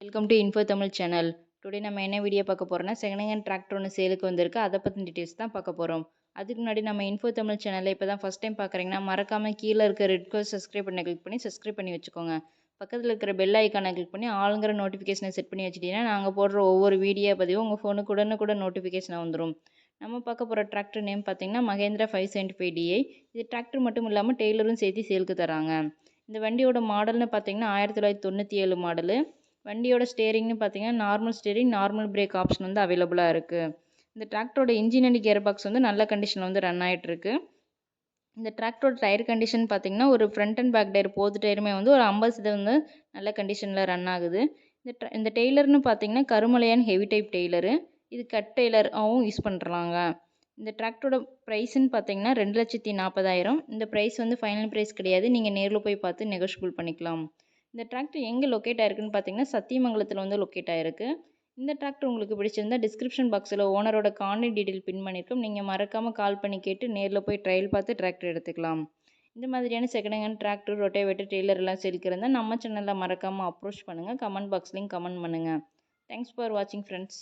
Welcome to info Tamil channel today நம்ம என்ன video பார்க்க போகிறோம்னா செகண்ட் ஹேண்ட் டிராக்டர் ஒன்று சேலுக்கு வந்திருக்கு. அதை பற்றின டீட்டெயில்ஸ் தான் பார்க்க போகிறோம் அதுக்கு முன்னாடி நம்ம இன்ஃபோ தமிழ் சேனலை இப்போ தான் ஃபஸ்ட் டைம் பார்க்குறீங்கன்னா மறக்காமல் கீழே இருக்க ரெட் கலர் சப்ஸ்கிரைப் பண்ண கிளிக் பண்ணி சப்ஸ்கிரைப் பண்ணி வச்சுக்கோங்க. பக்கத்தில் இருக்கிற பெல் ஐக்கானை கிளிக் பண்ணி ஆளுங்கிற நோட்டிஃபிகேஷனை செட் பண்ணி வச்சுட்டீங்கன்னா நாங்கள் போடுற ஒவ்வொரு வீடியோ பதிவும் உங்கள் ஃபோனுக்கு கூட நோட்டிஃபிகேஷன் வந்துடும் நம்ம பார்க்க போகிற டிராக்டர் நேம் பார்த்தீங்கன்னா Mahindra five seventy five DI இது டிராக்டர் மட்டும் இல்லாமல் டெய்லரும் சேர்த்து சேலுக்கு தராங்க. இந்த வண்டியோட மாடல்னு பார்த்தீங்கன்னா ஆயிரத்தி தொள்ளாயிரத்தி தொண்ணூற்றி ஏழு மாடலு வண்டியோட ஸ்டேரிங்னு பார்த்தீங்கன்னா normal steering normal brake option வந்து அவைலபிளாக இருக்குது இந்த டிராக்டரோட இன்ஜின் அண்ட் கியர் பாக்ஸ் வந்து நல்ல கண்டிஷனில் வந்து ரன் ஆகிட்டுருக்கு இந்த டிராக்டரோட டயர் கண்டிஷன் பார்த்தீங்கன்னா ஒரு ஃப்ரண்ட் அண்ட் பேக் டயர் போது டயருமே வந்து ஒரு ஐம்பது சதவீதம் வந்து நல்ல கண்டிஷனில் ரன் ஆகுது. இந்த இந்த டெய்லர்னு பார்த்தீங்கன்னா கருமலையான் ஹெவி டைப் டெய்லரு இது கட் டெய்லராகவும் யூஸ் பண்ணுறாங்க இந்த டிராக்டரோட ப்ரைஸ்ன்னு பார்த்தீங்கன்னா ரெண்டு லட்சத்தி நாற்பதாயிரம் இந்த ப்ரைஸ் வந்து ஃபைனல் ப்ரைஸ் கிடையாது. நீங்கள் நேரில் போய் பார்த்து நெகோஷியபிள் பண்ணிக்கலாம். இந்த டிராக்டர் எங்கே லொக்கேட் ஆயிருக்குன்னு பார்த்தீங்கன்னா சத்தியமங்கலத்தில் வந்து லொக்கேட் ஆயிருக்கு. இந்த டிராக்டர் உங்களுக்கு பிடிச்சிருந்தா டிஸ்கிரிப்ஷன் பாக்ஸில் ஓனரோட கான்டாக்ட் டீட்டெயில் பின் பண்ணியிருக்கோம் நீங்கள் மறக்காமல் கால் பண்ணி கேட்டு நேரில் போய் ட்ரையல் பார்த்து டிராக்டர் எடுத்துக்கலாம். இந்த மாதிரியான second hand tractor rotavator trailer எல்லாம் செலுக்கிறதா நம்ம சேனலில் மறக்காமல் அப்ரோச் பண்ணுங்கள் கமெண்ட் பாக்ஸ்லேயும் கமெண்ட் பண்ணுங்கள் தேங்க்ஸ் ஃபார் வாட்சிங் ஃப்ரெண்ட்ஸ்